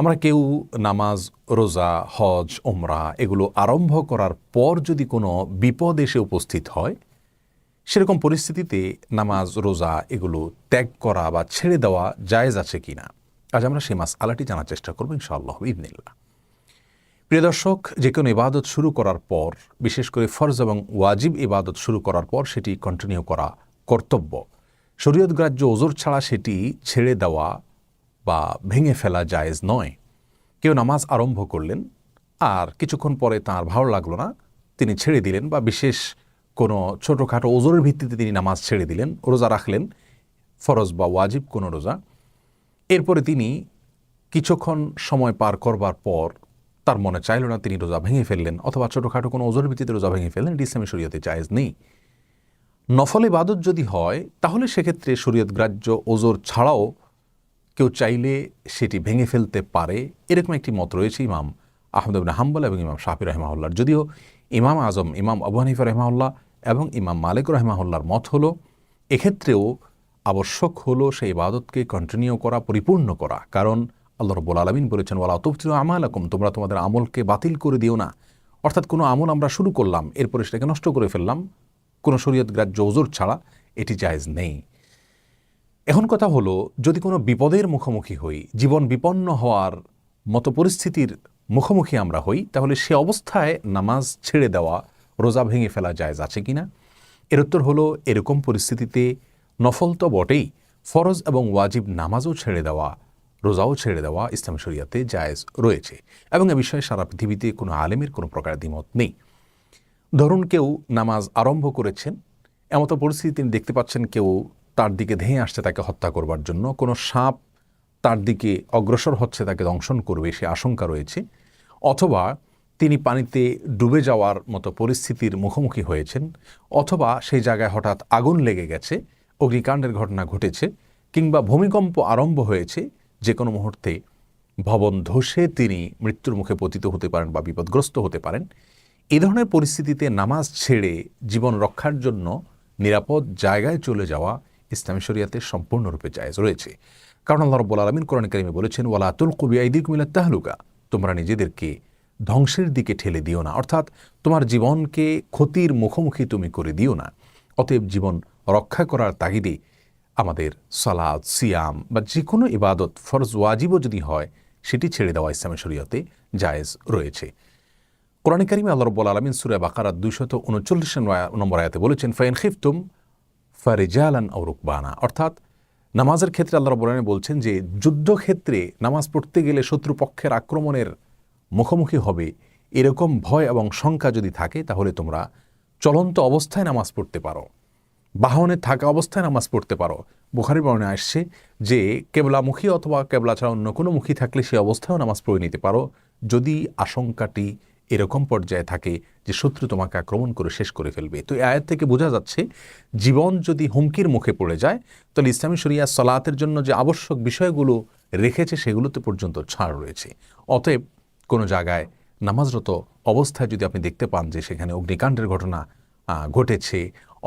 আমরা কেউ নামাজ, রোজা, হজ ওমরা এগুলো আরম্ভ করার পর যদি কোনো বিপদ এসে উপস্থিত হয়, সেরকম পরিস্থিতিতে নামাজ, রোজা এগুলো ত্যাগ করা বা ছেড়ে দেওয়া জায়েজ আছে কি না আজ আমরা সেই মাস আলাটি জানার চেষ্টা করব ইনশাআল্লাহ ইবনিল্লা প্রিয় দর্শক, যে কোনো ইবাদত শুরু করার পর, বিশেষ করে ফরজ এবং ওয়াজিব ইবাদত শুরু করার পর সেটি কন্টিনিউ করা কর্তব্য। শরীয়ত গ্রাহ্য ওজোর ছাড়া সেটি ছেড়ে দেওয়া বা ভেঙে ফেলা জায়েজ নয়। কেউ নামাজ আরম্ভ করলেন, আর কিছুক্ষণ পরে তার ভালো লাগল না। তিনি ছেড়ে দিলেন বা বিশেষ কোনো ছোটোখাটো ওজোরের ভিত্তিতে তিনি নামাজ ছেড়ে দিলেন, রোজা রাখলেন, ফরজ বা ওয়াজিব কোনো রোজা। এরপরে তিনি কিছুক্ষণ সময় পার করবার পর তার মনে চাইল না তিনি রোজা ভেঙে ফেললেন, অথবা ছোটোখাটো কোনো ওজোরের ভিত্তিতে রোজা ভেঙে ফেললেন, এটি ইসলামী শরীয়তে জায়েজ নেই। নফল ইবাদত যদি হয়, তাহলে সেক্ষেত্রে শরীয়ত গ্রাহ্য ওজোর ছাড়াও কেউ চাইলে সেটি ভেঙে ফেলতে পারে। এরকম একটি মত রয়েছে ইমাম আহমদ আবিন হাম্বল এবং ইমাম শাহি রহমাউল্লার যদিও ইমাম আজম, ইমাম আবু হানিফা রহমাউল্লাহ এবং ইমাম মালিক রহমাউল্লার মত হলো, এক্ষেত্রেও আবশ্যক হলো সেই ইবাদতকে কন্টিনিউ করা, পরিপূর্ণ করা। কারণ আল্লাহ রব্বুল আলমিন বলেছেন ওলা তফতিল আমাল তোমরা তোমাদের আমলকে বাতিল করে দিও না। অর্থাৎ কোনো আমল আমরা শুরু করলাম, এরপরে সেটাকে নষ্ট করে ফেললাম। কোনো শরীয়ত গ্রাহ্য ওজোর ছাড়া এটি জায়েজ নেই। এখন কথা হলো, যদি কোনো বিপদের মুখোমুখি হই, জীবন বিপন্ন হওয়ার মতো পরিস্থিতির মুখোমুখি আমরা হই, তাহলে সে অবস্থায় নামাজ ছেড়ে দেওয়া, রোজা ভেঙে ফেলা জায়জ আছে কিনা? এর উত্তর হলো, এরকম পরিস্থিতিতে নফল তো বটেই, ফরজ এবং ওয়াজিব নামাজও ছেড়ে দেওয়া, রোজাও ছেড়ে দেওয়া ইসলাম শরিয়াতে জায়েজ রয়েছে। এবং এ বিষয়ে সারা পৃথিবীতে কোনো আলেমের কোনো প্রকার দ্বিমত নেই। ধরুন কেউ নামাজ আরম্ভ করেছেন, এমতো পরিস্থিতি তিনি দেখতে পাচ্ছেন কেউ তার দিকে ধেয়ে আসছে তাকে হত্যা করবার জন্য। কোনো সাপ তার দিকে অগ্রসর হচ্ছে, তাকে দংশন করবে, সে আশঙ্কা রয়েছে। অথবা তিনি পানিতে ডুবে যাওয়ার মতো পরিস্থিতির মুখোমুখি হয়েছেন, অথবা সেই জায়গায় হঠাৎ আগুন লেগে গেছে, অগ্নিকাণ্ডের ঘটনা ঘটেছে, কিংবা ভূমিকম্প আরম্ভ হয়েছে, যে কোনো মুহূর্তে ভবন ধসে তিনি মৃত্যুর মুখে পতিত হতে পারেন বা বিপদগ্রস্ত হতে পারেন। এ ধরনের পরিস্থিতিতে নামাজ ছেড়ে জীবন রক্ষার জন্য নিরাপদ জায়গায় চলে যাওয়া ইসলামী শরিয়াতে সম্পূর্ণরূপে জায়েজ রয়েছে। কারণ আল্লাহ রব্বুল আলমিন কোরআন কারিমে বলেছেন, ওয়ালা আতুল কবি আইদিক মিলা তাহলুকা তোমরা নিজেদেরকে ধ্বংসের দিকে ঠেলে দিও না। অর্থাৎ তোমার জীবনকে ক্ষতির মুখোমুখি তুমি করে দিও না। অতএব জীবন রক্ষা করার তাগিদে আমাদের সালাদ সিয়াম বা যে কোনো ইবাদত ফরজ ওয়াজিবও যদি হয়, সেটি ছেড়ে দেওয়া ইসলামী শরীয়তে জায়েজ রয়েছে। কোরআন কারিমে আল্লাহ রব্বুল আলমিন সুরে বাকারা দুইশত উনচল্লিশ নম্বর আয়াতে বলেছেন, ফাইন খিফতুম ফারিজালান রুকবানা। অর্থাৎ নামাজের ক্ষেত্রে আল্লাহ রব্বুল আলমিন বলছেন যে, যুদ্ধক্ষেত্রে নামাজ পড়তে গেলে শত্রুপক্ষের আক্রমণের মুখোমুখি হবে এরকম ভয় এবং শঙ্কা যদি থাকে, তাহলে তোমরা চলন্ত অবস্থায় নামাজ পড়তে পারো। বাহনে থাকা অবস্থায় নামাজ পড়তে পারো। বুখারি বর্ণে আসছে যে, কেবলামুখী অথবা কেবলা ছাড়া অন্য কোনো মুখী থাকলে সে অবস্থায়ও নামাজ পড়ে নিতে পারো। যদি আশঙ্কাটি এরকম পর্যায়ে থাকে যে শত্রু তোমাকে আক্রমণ করে শেষ করে ফেলবে। তো এই আয়াত থেকে বোঝা যাচ্ছে, জীবন যদি হুমকির মুখে পড়ে যায়, তাহলে ইসলামী শরিয়া সলাতের জন্য যে আবশ্যক বিষয়গুলো রেখেছে, সেগুলোতে পর্যন্ত ছাড় রয়েছে। অতএব কোনো জায়গায় নামাজরত অবস্থায় যদি আপনি দেখতে পান যে সেখানে অগ্নিকাণ্ডের ঘটনা ঘটেছে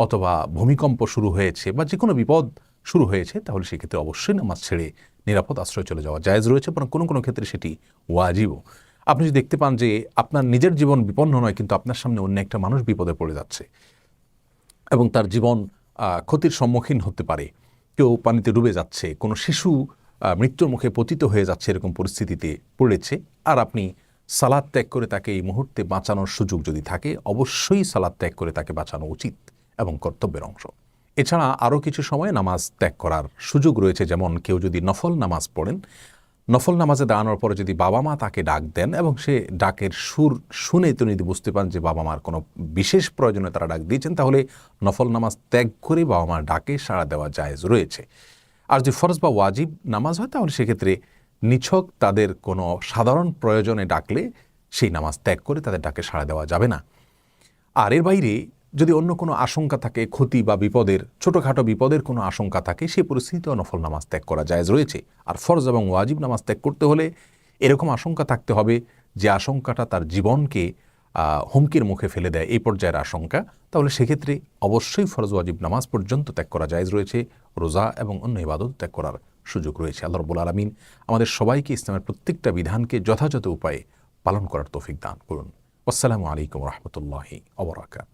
অথবা ভূমিকম্প শুরু হয়েছে বা যে কোনো বিপদ শুরু হয়েছে, তাহলে সেক্ষেত্রে অবশ্যই নামাজ ছেড়ে নিরাপদ আশ্রয় চলে যাওয়া জায়জ রয়েছে, বরং কোনো কোনো ক্ষেত্রে সেটি ওয়াজিবও। আপনি যদি দেখতে পান যে আপনার নিজের জীবন বিপন্ন নয়, কিন্তু আপনার সামনে অন্য একটা মানুষ বিপদে পড়ে যাচ্ছে এবং তার জীবন ক্ষতির সম্মুখীন হতে পারে। কেউ পানিতে ডুবে যাচ্ছে, কোনো শিশু মৃত্যুর মুখে পতিত হয়ে যাচ্ছে এরকম পরিস্থিতিতে পড়েছে, আর আপনি সালাদ ত্যাগ করে তাকে এই মুহূর্তে বাঁচানোর সুযোগ যদি থাকে, অবশ্যই সালাদ ত্যাগ করে তাকে বাঁচানো উচিত এবং কর্তব্যের অংশ। এছাড়া আরও কিছু সময় নামাজ ত্যাগ করার সুযোগ রয়েছে, যেমন কেউ যদি নফল নামাজ পড়েন নফল নামাজে দাঁড়ানোর পরে যদি বাবা মা তাকে ডাক দেন এবং সে ডাকের সুর শুনে তিনি যদি বুঝতে পান যে বাবা মার কোনো বিশেষ প্রয়োজনে তারা ডাক দিয়েছেন, তাহলে নফল নামাজ ত্যাগ করে বাবা মার ডাকে সাড়া দেওয়া জায়েজ রয়েছে। আর যদি ফরজ বা ওয়াজিব নামাজ হয়, তাহলে সেক্ষেত্রে নিছক তাদের কোনো সাধারণ প্রয়োজনে ডাকলে সেই নামাজ ত্যাগ করে তাদের ডাকে সাড়া দেওয়া যাবে না। আর এর বাইরে যদি অন্য কোনো আশঙ্কা থাকে, ক্ষতি বা বিপদের, ছোটোখাটো বিপদের কোনো আশঙ্কা থাকে, সেই পরিস্থিতিতেও নফল নামাজ ত্যাগ করা জায়জ রয়েছে। আর ফরজ এবং ওয়াজিব নামাজ ত্যাগ করতে হলে এরকম আশঙ্কা থাকতে হবে যে আশঙ্কাটা তার জীবনকে হুমকির মুখে ফেলে দেয়। এই পর্যায়ের আশঙ্কা। তাহলে সেক্ষেত্রে অবশ্যই ফরজ ওয়াজিব নামাজ পর্যন্ত ত্যাগ করা জায়জ রয়েছে। রোজা এবং অন্য ইবাদত ত্যাগ করার সুযোগ রয়েছে। আল্লাহ রবুল আলমিন আমাদের সবাইকে ইসলামের প্রত্যেকটা বিধানকে যথাযথ উপায়ে পালন করার তৌফিক দান করুন। আসসালামু আলাইকুম রহমতুল্লাহি অবরাকাত